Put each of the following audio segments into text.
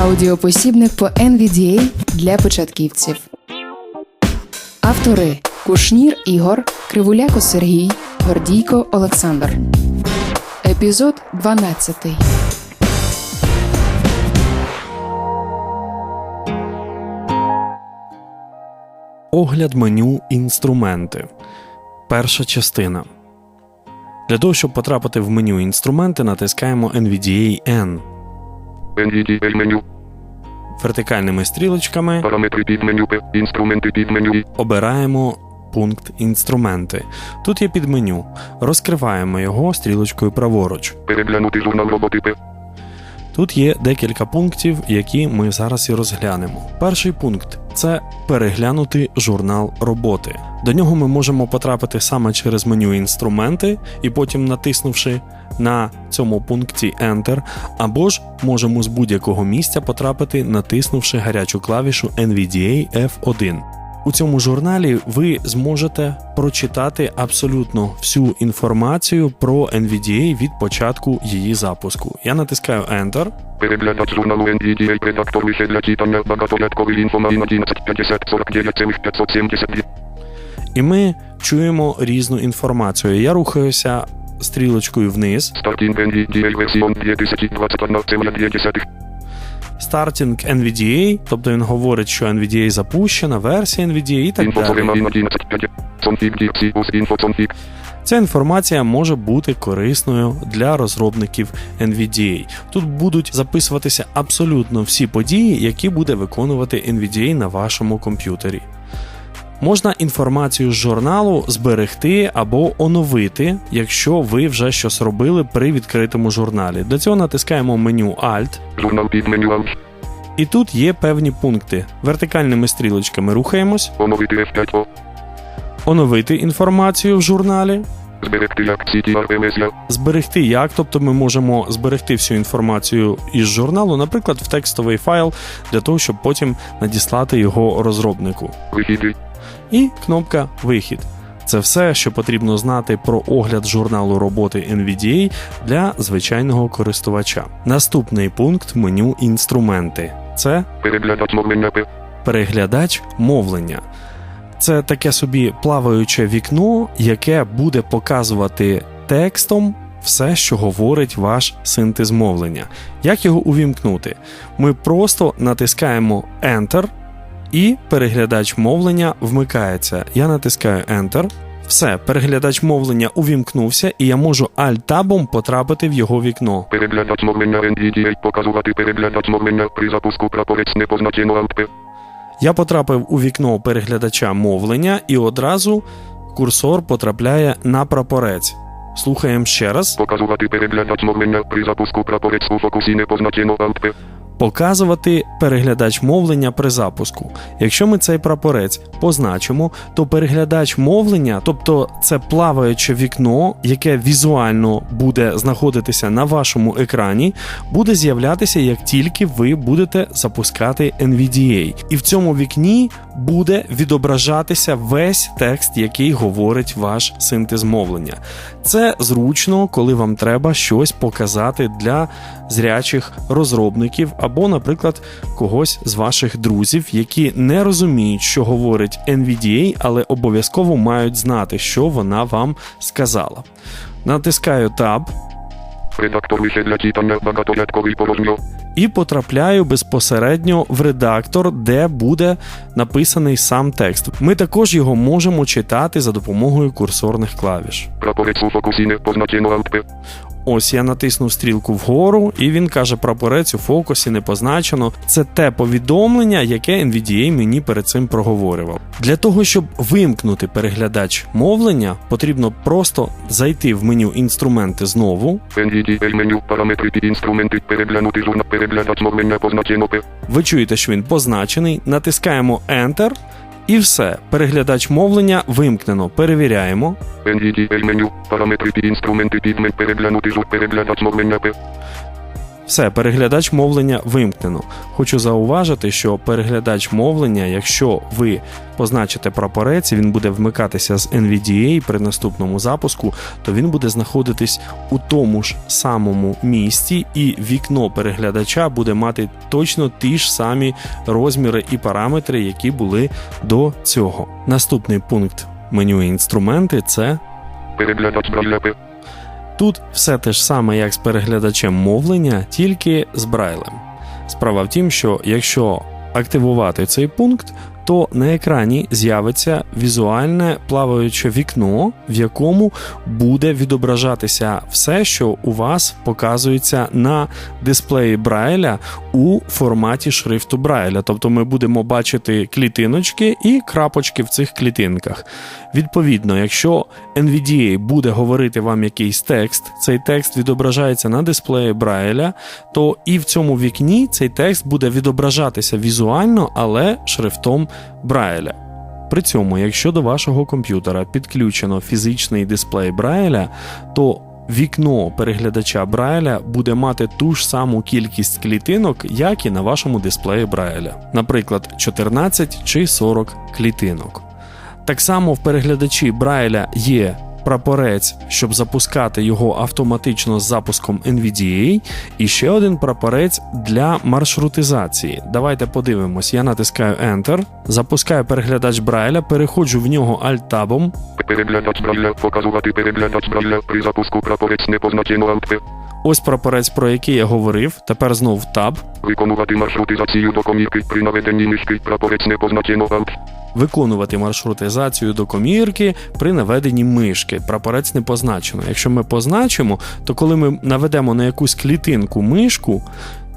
Аудіопосібник по NVDA для початківців. Автори Кушнір Ігор, Кривуляко Сергій, Гордійко Олександр. Епізод 12. Огляд меню інструменти. Перша частина. Для того, щоб потрапити в меню інструменти, натискаємо NVDA N. NVDA меню, Вертикальними стрілочками параметри підменю П, інструменти І, обираємо пункт інструменти. Тут є підменю. Розкриваємо його стрілочкою праворуч. переглянути журнал роботи П, Тут є декілька пунктів, які ми зараз і розглянемо. Перший пункт це переглянути журнал роботи. До нього ми можемо потрапити саме через меню інструменти і потім натиснувши на цьому пункті Enter, або ж можемо з будь-якого місця потрапити, натиснувши гарячу клавішу NVDA F1. У цьому журналі ви зможете прочитати абсолютно всю інформацію про NVDA від початку її запуску. Я натискаю Enter. переглядач журналу NVDA, редактор лише для читання, багаторядковий інфомайн 11, 50, 49,572. І ми чуємо різну інформацію. Я рухаюся стрілочкою вниз. Стартінг NVDA версіон 2021,2. Starting NVDA, тобто він говорить, що NVDA запущена, версія NVDA і так далі. 11, 5. Сонфік Діпсібус інфо Сонфік. Ця інформація може бути корисною для розробників NVDA. Тут будуть записуватися абсолютно всі події, які буде виконувати NVDA на вашому комп'ютері. Можна інформацію з журналу зберегти або оновити, якщо ви вже щось робили при відкритому журналі. Для цього натискаємо меню Alt, Журнал підменю Alt. і тут є певні пункти. Вертикальними стрілочками рухаємось, Оновити F5O. оновити інформацію в журналі, Зберегти як CTRLS я. зберегти як, тобто ми можемо зберегти всю інформацію із журналу, наприклад, в текстовий файл, для того, щоб потім надіслати його розробнику. Вихіди. І кнопка Вихід. Це все, що потрібно знати про огляд журналу роботи NVDA для звичайного користувача. Наступний пункт меню інструменти це Переглядач мовлення переглядач мовлення. Це таке собі плаваюче вікно, яке буде показувати текстом все, що говорить ваш синтез мовлення. Як його увімкнути? Ми просто натискаємо Enter, і переглядач мовлення вмикається. Я натискаю Enter. Все, переглядач мовлення увімкнувся, і я можу Alt-табом потрапити в його вікно. Переглядач мовлення NVDA. Показувати переглядач мовлення при запуску прапорець не позначено Alt P. Я потрапив у вікно переглядача мовлення, і одразу курсор потрапляє на прапорець. Слухаємо ще раз. Показувати переглядач мовлення при запуску прапорець у фокусі не позначено Alt P. Показувати переглядач мовлення при запуску. Якщо ми цей прапорець позначимо, то переглядач мовлення, тобто це плаваюче вікно, яке візуально буде знаходитися на вашому екрані, буде з'являтися як тільки ви будете запускати NVDA. І в цьому вікні буде відображатися весь текст, який говорить ваш синтез мовлення. Це зручно, коли вам треба щось показати для зрячих розробників або, наприклад, когось з ваших друзів, які не розуміють, що говорить NVDA, але обов'язково мають знати, що вона вам сказала. Натискаю Tab Редактор лише для читання багаторядковий порожньо. і потрапляю безпосередньо в редактор, де буде написаний сам текст. Ми також його можемо читати за допомогою курсорних клавіш. Прапорець у фокусі не позначено Alt P. Ось я натиснув стрілку вгору, і він каже: прапорець у фокусі не позначено. Це те повідомлення, яке NVDA мені перед цим проговорював. Для того, щоб вимкнути переглядач мовлення, потрібно просто зайти в меню інструменти знову. NVDA меню. Параметри під інструменти. Переглянути журнал. Переглядач мовлення позначено Ви чуєте, що він позначений. Натискаємо Enter. І все, переглядач мовлення вимкнено. Перевіряємо. Меню. Параметри інструменти підмен. Переглянути. Переглядач мовлення. Все, переглядач мовлення вимкнено. Хочу зауважити, що переглядач мовлення, якщо ви позначите прапорець він буде вмикатися з NVDA при наступному запуску, то він буде знаходитись у тому ж самому місці, і вікно переглядача буде мати точно ті ж самі розміри і параметри, які були до цього. Наступний пункт меню інструменти це Переглядач Брайля П. Тут все те ж саме, як з переглядачем мовлення, тільки з Брайлем. Справа в тім, що якщо активувати цей пункт, то на екрані з'явиться візуальне плаваюче вікно, в якому буде відображатися все, що у вас показується на дисплеї Брайля у форматі шрифту Брайля. Тобто ми будемо бачити клітиночки і крапочки в цих клітинках. Відповідно, якщо NVDA буде говорити вам якийсь текст, цей текст відображається на дисплеї Брайля, то і в цьому вікні цей текст буде відображатися візуально, але шрифтом Брайля. При цьому, якщо до вашого комп'ютера підключено фізичний дисплей Брайля, то вікно переглядача Брайля буде мати ту ж саму кількість клітинок, як і на вашому дисплеї Брайля, наприклад, 14 чи 40 клітинок. Так само в переглядачі Брайля є прапорець, щоб запускати його автоматично з запуском NVDA, і ще один прапорець для маршрутизації. Давайте подивимось. Я натискаю Enter, запускаю переглядач Брайля, переходжу в нього Alt-табом, Переглядач Брайля. Показувати переглядач Брайля. При запуску прапорець не позначено Alt П. Ось прапорець, про який я говорив. Тепер знов Tab. Виконувати маршрутизацію до комірки. При наведенні мишки прапорець не позначено Alt. Виконувати маршрутизацію до комірки при наведенні мишки. Прапорець не позначено. Якщо ми позначимо, то коли ми наведемо на якусь клітинку мишку.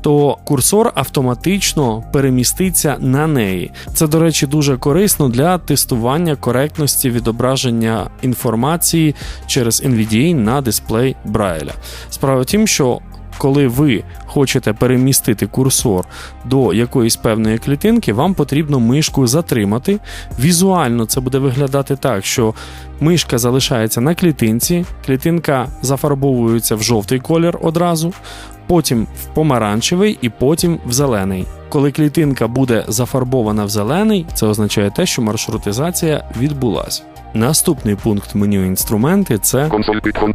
То курсор автоматично переміститься на неї. Це, до речі, дуже корисно для тестування коректності відображення інформації через NVDA на дисплей Брайля. Справа в тім, що коли ви хочете перемістити курсор до якоїсь певної клітинки, вам потрібно мишку затримати. Візуально це буде виглядати так, що мишка залишається на клітинці, клітинка зафарбовується в жовтий колір одразу, потім в помаранчевий і потім в зелений. Коли клітинка буде зафарбована в зелений, це означає те, що маршрутизація відбулася. Наступний пункт меню інструменти це Консоль Python.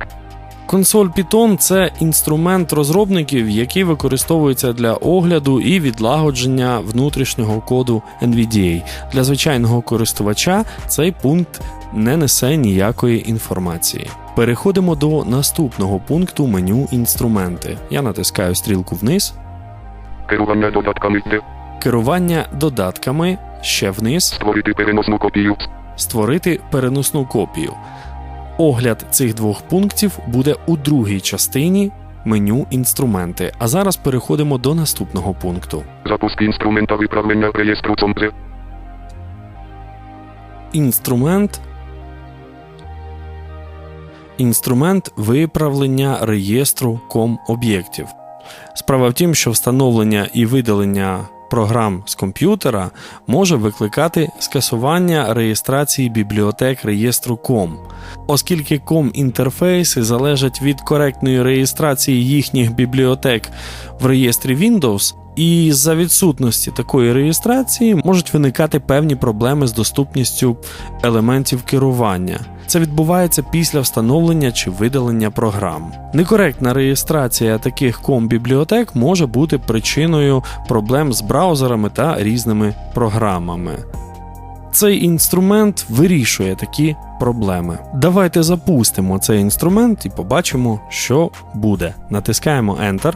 Консоль Python – це інструмент розробників, який використовується для огляду і відлагодження внутрішнього коду NVDA. Для звичайного користувача цей пункт не несе ніякої інформації. Переходимо до наступного пункту меню інструменти. Я натискаю стрілку вниз. Керування додатками Керування додатками ще вниз. Створити переносну копію. створити переносну копію. Огляд цих двох пунктів буде у другій частині меню інструменти. А зараз переходимо до наступного пункту. Запуск інструмента виправлення реєстру ЦОМПЗ. Інструмент. Інструмент виправлення реєстру ком об'єктів. Справа в тім, що встановлення і видалення програм з комп'ютера може викликати скасування реєстрації бібліотек реєстру COM. Оскільки com інтерфейси залежать від коректної реєстрації їхніх бібліотек в реєстрі Windows, і за відсутності такої реєстрації можуть виникати певні проблеми з доступністю елементів керування. Це відбувається після встановлення чи видалення програм. Некоректна реєстрація таких ком-бібліотек може бути причиною проблем з браузерами та різними програмами. Цей інструмент вирішує такі проблеми. Давайте запустимо цей інструмент і побачимо, що буде. Натискаємо Enter.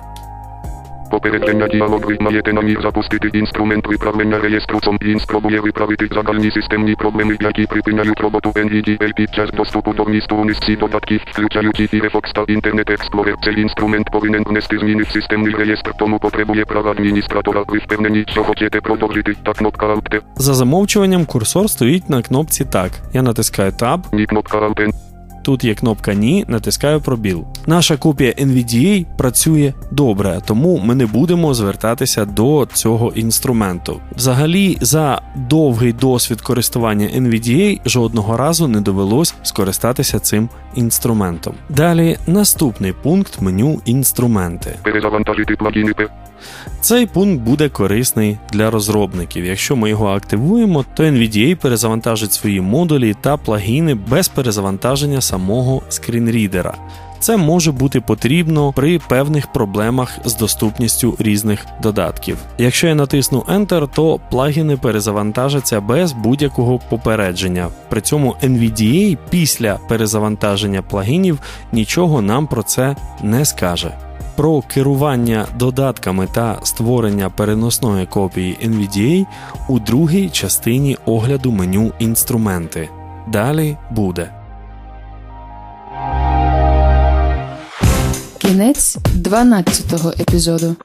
Попередження діалог ви маєте намір запустити інструмент виправлення реєстру ЦОМ. Він спробує виправити загальні системні проблеми, які припиняють роботу NVDA під час доступу до вмісту у низці додатків, включаючи Firefox та Internet Explorer. Цей інструмент повинен внести зміни в системний реєстр, тому потребує права адміністратора. Ви впевнені, що хочете продовжити, та кнопка Alt За замовчуванням курсор стоїть на кнопці Так. Я натискаю Tab. ні кнопка Alt N. Тут є кнопка Ні, натискаю пробіл. Наша копія NVDA працює добре, тому ми не будемо звертатися до цього інструменту. Взагалі, за довгий досвід користування NVDA жодного разу не довелось скористатися цим інструментом. Далі наступний пункт меню інструменти. Перезавантажити плагіни. Цей пункт буде корисний для розробників. Якщо ми його активуємо, то NVDA перезавантажить свої модулі та плагіни без перезавантаження самого скрінрідера. Це може бути потрібно при певних проблемах з доступністю різних додатків. Якщо я натисну Enter, то плагіни перезавантажаться без будь-якого попередження. При цьому NVDA після перезавантаження плагінів нічого нам про це не скаже. Про керування додатками та створення переносної копії NVDA у другій частині огляду меню інструменти. Далі буде. Кінець 12-го епізоду.